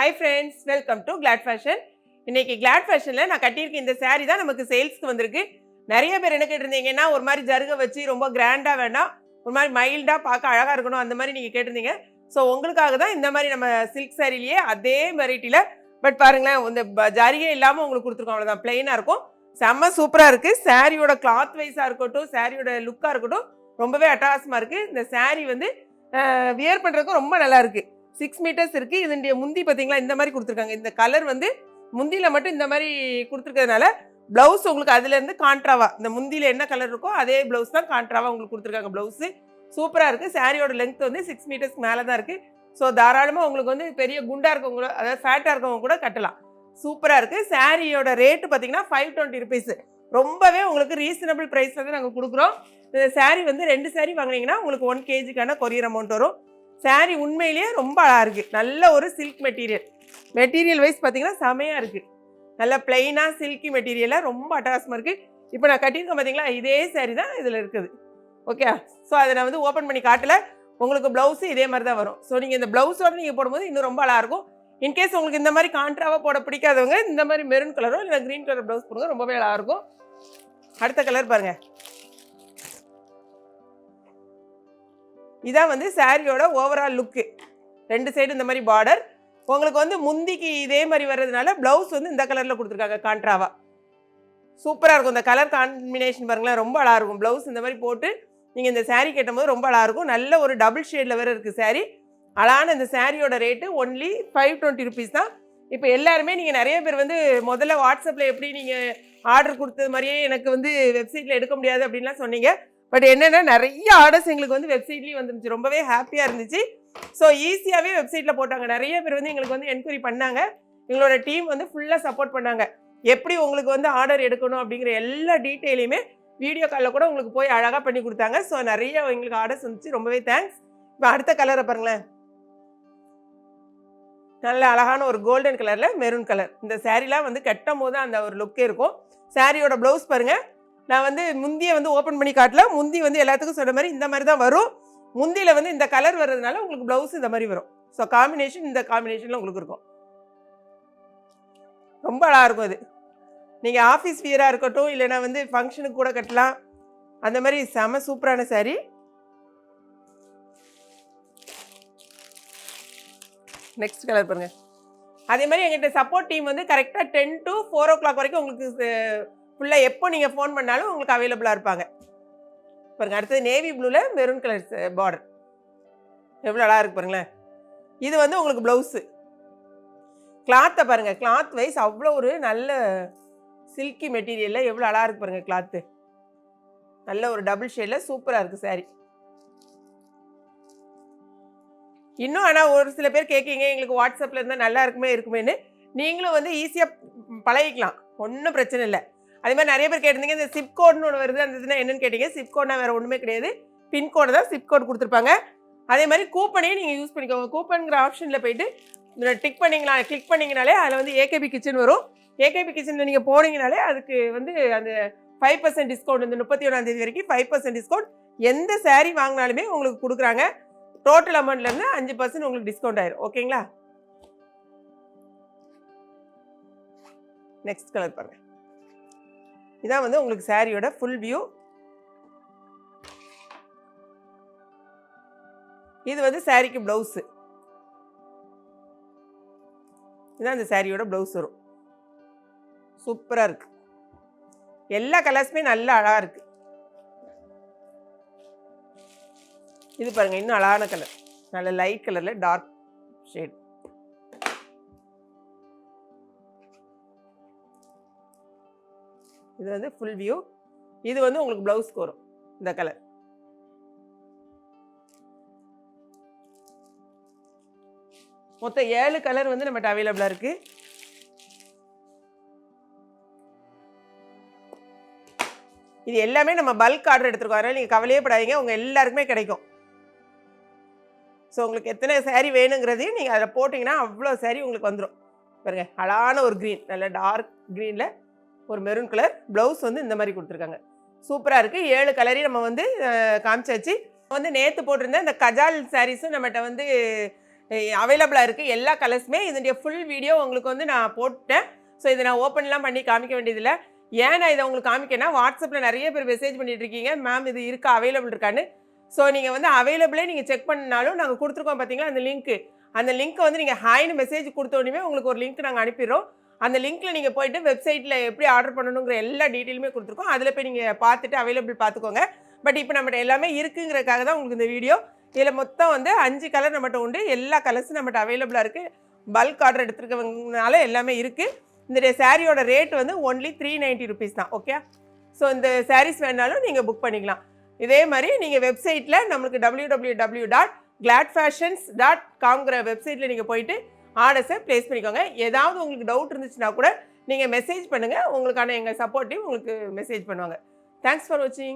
Hi friends welcome to Glad Fashion இன்னைக்கு Glad ஃபேஷனில் நான் கட்டியிருக்க இந்த saree தான் நமக்கு சேல்ஸ்க்கு வந்திருக்கு. நிறைய பேர் என்ன கேட்டிருந்தீங்கன்னா ஒரு மாதிரி ஜருக வச்சு ரொம்ப கிராண்டாக வேண்டாம் ஒரு மாதிரி மைல்டாக பார்க்க அழகாக இருக்கணும் அந்த மாதிரி நீங்கள் கேட்டிருந்தீங்க. ஸோ உங்களுக்காக தான் இந்த மாதிரி நம்ம சில்க் சாரிலேயே அதே வெரைட்டியில் பட் பாருங்களேன் இந்த ஜரிகை இல்லாமல் உங்களுக்கு கொடுத்துருக்கோம் அவ்வளோதான் பிளெயினாக இருக்கும். செம்ம சூப்பராக இருக்குது சாரியோட கிளாத் வைஸாக இருக்கட்டும் சாரியோட லுக்காக இருக்கட்டும் ரொம்பவே அட்டகாசமாக இருக்குது இந்த சாரீ வந்து வியர் பண்ணுறதுக்கும் ரொம்ப நல்லா இருக்குது சிக்ஸ் மீட்டர்ஸ் இருக்குது இதனுடைய முந்தி பார்த்தீங்களா இந்த மாதிரி கொடுத்துருக்காங்க. இந்த கலர் வந்து முந்தியில் மட்டும் இந்த மாதிரி கொடுத்துருக்கறதுனால ப்ளவுஸ் உங்களுக்கு அதுலேருந்து கான்ட்ராவா இந்த முந்தியில் என்ன கலர் இருக்கோ அதே ப்ளவுஸ் தான் கான்ட்ராவா உங்களுக்கு கொடுத்துருக்காங்க ப்ளவுஸு சூப்பராக இருக்குது சாரியோட லென்த் வந்து சிக்ஸ் மீட்டர்ஸ்க்கு மேலே தான் இருக்குது ஸோ தாராளமாக உங்களுக்கு வந்து பெரிய குண்டாக இருக்கவங்க கூட அதாவது ஃபேட்டாக இருக்கவங்க கூட கட்டலாம். சூப்பராக இருக்குது சாரியோட ரேட்டு பார்த்தீங்கன்னா ஃபைவ் டுவெண்ட்டி ருபீஸ் ரொம்பவே உங்களுக்கு ரீசனபிள் ப்ரைஸில் தான் நாங்கள் கொடுக்குறோம். இந்த சாரீ வந்து ரெண்டு சாரீ வாங்குனீங்கன்னா உங்களுக்கு ஒன் கேஜிக்கான கொரியர் அமௌண்ட் வரும். Saree உண்மையிலேயே ரொம்ப அழகாக இருக்குது நல்ல ஒரு சில்க் மெட்டீரியல் மெட்டீரியல் வைஸ் பார்த்தீங்கன்னா செமையாக இருக்குது நல்ல பிளெயினாக சில்கி மெட்டீரியலாக ரொம்ப அட்டகாசமாக இருக்குது இப்போ நான் கட்டியிருக்கேன் பார்த்தீங்களா இதே saree தான் இதில் இருக்குது. ஓகே ஸோ அதை நான் வந்து ஓப்பன் பண்ணி காட்டல. உங்களுக்கு ப்ளவுஸு இதே மாதிரி தான் வரும். ஸோ நீங்கள் இந்த ப்ளவுஸோட நீங்கள் போடும்போது இன்னும் ரொம்ப அழகாக இருக்கும். இன்கேஸ் உங்களுக்கு இந்த மாதிரி கான்ட்ராவாக போட பிடிக்காதவங்க இந்த மாதிரி மெரூன் கலரோ இல்லை க்ரீன் கலர் ப்ளவுஸ் போடுங்க ரொம்பவே அழகாக இருக்கும். அடுத்த கலர் பாருங்கள் இதான் வந்து சாரியோட ஓவரால் லுக்கு ரெண்டு சைடு இந்த மாதிரி பார்டர் உங்களுக்கு வந்து முந்திக்கு இதே மாதிரி வர்றதுனால ப்ளவுஸ் வந்து இந்த கலரில் கொடுத்துருக்காங்க கான்ட்ராவா. சூப்பராக இருக்கும். இந்த கலர் காம்பினேஷன் பாருங்களேன் ரொம்ப அழகாக இருக்கும் ப்ளவுஸ் இந்த மாதிரி போட்டு நீங்கள் இந்த சாரீ கட்டும்போது ரொம்ப அழகாக இருக்கும் நல்ல ஒரு டபுள் ஷேடில் வேறு இருக்குது சாரீ அழகான இந்த சாரியோட rate only five twenty rupees தான். இப்போ எல்லாருமே நீங்கள் நிறைய பேர் வந்து முதல்ல வாட்ஸ்அப்பில் எப்படி நீங்கள் ஆர்டர் கொடுத்தது மாதிரியே எனக்கு வந்து வெப்சைட்டில் எடுக்க முடியாது அப்படின்லாம் சொன்னீங்க. பட் என்னென்னா நிறைய ஆர்டர்ஸ் எங்களுக்கு வந்து வெப்சைட்லேயும் வந்துருந்துச்சு. ரொம்பவே ஹாப்பியாக இருந்துச்சு. ஸோ ஈஸியாகவே வெப்சைட்டில் போட்டாங்க. நிறைய பேர் வந்து எங்களுக்கு வந்து என்கொயரி பண்ணாங்க. எங்களோட டீம் வந்து ஃபுல்லாக சப்போர்ட் பண்ணாங்க. எப்படி உங்களுக்கு வந்து ஆர்டர் எடுக்கணும் அப்படிங்கிற எல்லா டீட்டெயிலையுமே வீடியோ காலில் கூட உங்களுக்கு போய் அழகாக பண்ணி கொடுத்தாங்க. ஸோ நிறைய எங்களுக்கு ஆர்டர்ஸ் வந்துச்சு. ரொம்பவே தேங்க்ஸ் இப்போ அடுத்த கலரை பாருங்களேன். நல்ல அழகான ஒரு கோல்டன் கலரில் மெரூன் கலர் இந்த சேரீலாம் வந்து கட்டும் போது அந்த ஒரு லுக்கே இருக்கும். சாரியோட ப்ளவுஸ் பாருங்கள் நான் வந்து முந்தியை வந்து ஓப்பன் பண்ணி காட்டல. முந்தி வந்து எல்லாத்துக்கும் சொன்ன மாதிரி இந்த மாதிரி தான் வரும். முந்தியில் வந்து இந்த கலர் வர்றதுனால உங்களுக்கு ப்ளவுஸ் இந்த மாதிரி வரும். ஸோ காம்பினேஷன் இந்த காம்பினேஷனில் உங்களுக்கு இருக்கும். ரொம்ப அழகாக இருக்கும் அது. நீங்கள் ஆஃபீஸ் வியராக இருக்கட்டும் இல்லைனா வந்து ஃபங்க்ஷனுக்கு கூட கட்டலாம். அந்த மாதிரி செம சூப்பரான saree. நெக்ஸ்ட் கலர் பாருங்கள் அதே மாதிரி எங்கிட்ட சப்போர்ட் டீம் வந்து கரெக்டாக ten to four o'clock வரைக்கும் உங்களுக்கு ஃபுல்லாக எப்போ நீங்கள் ஃபோன் பண்ணாலும் உங்களுக்கு அவைலபிளாக இருப்பாங்க. பாருங்க அடுத்தது நேவி ப்ளூவில் மெரூன் கலர் பார்டர் எவ்வளோ அழகாக இருக்கு பாருங்களேன். இது வந்து உங்களுக்கு ப்ளவுஸு கிளாத்தை பாருங்கள் கிளாத் வைஸ் அவ்வளோ ஒரு நல்ல சில்கி மெட்டீரியலில் எவ்வளோ அழகாக இருக்கு பாருங்கள் கிளாத்து நல்ல ஒரு டபுள் ஷேடில் சூப்பராக இருக்குது saree. இன்னும் ஆனால் ஒரு சில பேர் கேட்கீங்க எங்களுக்கு வாட்ஸ்அப்பில் இருந்தால் நல்லா இருக்குமே இருக்குமேன்னு. நீங்களும் வந்து ஈஸியாக பழகிக்கலாம். ஒன்றும் பிரச்சனை இல்லை. அதே மாதிரி நிறைய பேர் கேட்டிருந்தீங்க இந்த சிப்கோட்னு ஒன்று வருது அந்த இதுனா என்னன்னு கேட்டீங்க. சிப்கோட்னா வேறு ஒன்றுமே கிடையாது. பின்கோடு தான் சிப்கோட் கொடுத்துருப்பாங்க. அதே மாதிரி கூப்பனையும் நீங்கள் யூஸ் பண்ணிக்கோங்க. கூப்பனுங்கிற ஆப்ஷனில் போயிட்டு டிக் பண்ணிங்களா கிளிக் பண்ணிங்கனாலே அதில் வந்து ஏகேபி கிச்சன் வரும். ஏகேபி கிச்சனில் நீங்கள் போனீங்கனாலே அதுக்கு வந்து அந்த ஃபைவ் பர்சன்ட் டிஸ்கவுண்ட் இந்த முப்பத்தி ஒன்றாந்தேதி வரைக்கும் ஃபைவ் பர்சன்ட் டிஸ்கவுண்ட் எந்த சேரீ வாங்கினாலுமே உங்களுக்கு கொடுக்குறாங்க. டோட்டல் அமௌண்ட்லேருந்து அஞ்சு பர்சன்ட் உங்களுக்கு டிஸ்கவுண்ட் ஆயிரும். ஓகேங்களா நெக்ஸ்ட் கலர் பாருங்கள் இதான் வந்து உங்களுக்கு சாரியோட ஃபுல் வியூ இது வந்து சாரிக்கு ப்ளவுஸு இதான் இந்த சாரியோட ப்ளவுஸ் வரும். சூப்பராக இருக்கு. எல்லா கலர்ஸுமே நல்லா அழகாக இருக்கு. இது பாருங்க இன்னும் அழகான கலர் நல்ல லைட் கலரில் டார்க் ஷேட் இது வந்து ஃபுல் வியூ இது வந்து உங்களுக்கு ப்ளவுஸ்க்கு வரும் இந்த கலர் மொத்தம் ஏழு கலர் வந்து நம்மகிட்ட அவைலபிளாக இருக்குது இது எல்லாமே நம்ம பல்க் ஆர்டர் எடுத்துருக்கோம். அதனால் நீங்கள் கவலையே படாதீங்க. உங்கள் எல்லாருக்குமே கிடைக்கும். ஸோ உங்களுக்கு எத்தனை saree வேணுங்கிறதையும் நீங்கள் அதில் போட்டிங்கன்னா அவ்வளோ சேரீ உங்களுக்கு வந்துடும் பாருங்க அழகான ஒரு க்ரீன் நல்ல டார்க் க்ரீனில் ஒரு மெரூன் கலர் ப்ளவுஸ் வந்து இந்த மாதிரி கொடுத்துருக்காங்க. சூப்பராக இருக்குது ஏழு கலரையும் நம்ம வந்து காமிச்சாச்சு வந்து நேற்று போட்டிருந்த இந்த கஜால் சாரீஸும் நம்மகிட்ட வந்து அவைலபிளாக இருக்குது எல்லா கலர்ஸுமே இதனுடைய ஃபுல் வீடியோ உங்களுக்கு வந்து நான் போட்டேன். ஸோ இதை நான் ஓப்பன்லாம் பண்ணி காமிக்க வேண்டியதில்லை. ஏன் நான் இதை உங்களுக்கு காமிக்கேன்னா வாட்ஸ்அப்பில் நிறைய பேர் மெசேஜ் பண்ணிட்டு இருக்கீங்க. மேம் இது இருக்கா? அவைலபிள் இருக்கான்னு. ஸோ நீங்கள் வந்து அவைலபிளே நீங்கள் செக் பண்ணாலும் நாங்கள் கொடுத்துருக்கோம் பார்த்தீங்களா அந்த லிங்க்கு அந்த லிங்க்கை வந்து நீங்கள் ஹாய்னு மெசேஜ் கொடுத்தோடனே உங்களுக்கு ஒரு லிங்க் நாங்கள் அனுப்பிடுறோம். அந்த லிங்க்கில் நீங்கள் போயிட்டு வெப்சைட்டில் எப்படி ஆர்டர் பண்ணணுங்கிற எல்லா டீட்டெயிலுமே கொடுத்துருக்கோம். அதில் போய் நீங்கள் பார்த்துட்டு அவைலபிள் பார்த்துக்கோங்க. பட் இப்போ நம்மகிட்ட எல்லாமே இருக்குங்கிறக்காக தான் உங்களுக்கு இந்த வீடியோ இதில் மொத்தம் வந்து அஞ்சு கலர் நம்மகிட்ட உண்டு. எல்லா கலர்ஸும் நம்மகிட்ட அவைலபிளாக இருக்குது பல்க் ஆர்டர் எடுத்துருக்கவங்கனால எல்லாமே இருக்குது இந்த சாரியோட ரேட் வந்து ஒன்லி த்ரீ நைன்ட்டி ருபீஸ் தான். ஓகே ஸோ இந்த சாரீஸ் வேணாலும் நீங்கள் புக் பண்ணிக்கலாம். இதே மாதிரி நீங்கள் வெப்சைட்டில் நம்மளுக்கு W W W dot Glad Fashions dot காம்ங்கிற வெப்சைட்டில் நீங்கள் போயிட்டு ஆர்டர்ஸை ப்ளேஸ் பண்ணிக்கோங்க. ஏதாவது உங்களுக்கு டவுட் இருந்துச்சுன்னா கூட நீங்கள் மெசேஜ் பண்ணுங்கள் உங்களுக்கான எங்கள் சப்போர்ட்டையும் உங்களுக்கு மெசேஜ் பண்ணுவாங்க. தேங்க்ஸ் ஃபார் வாட்சிங்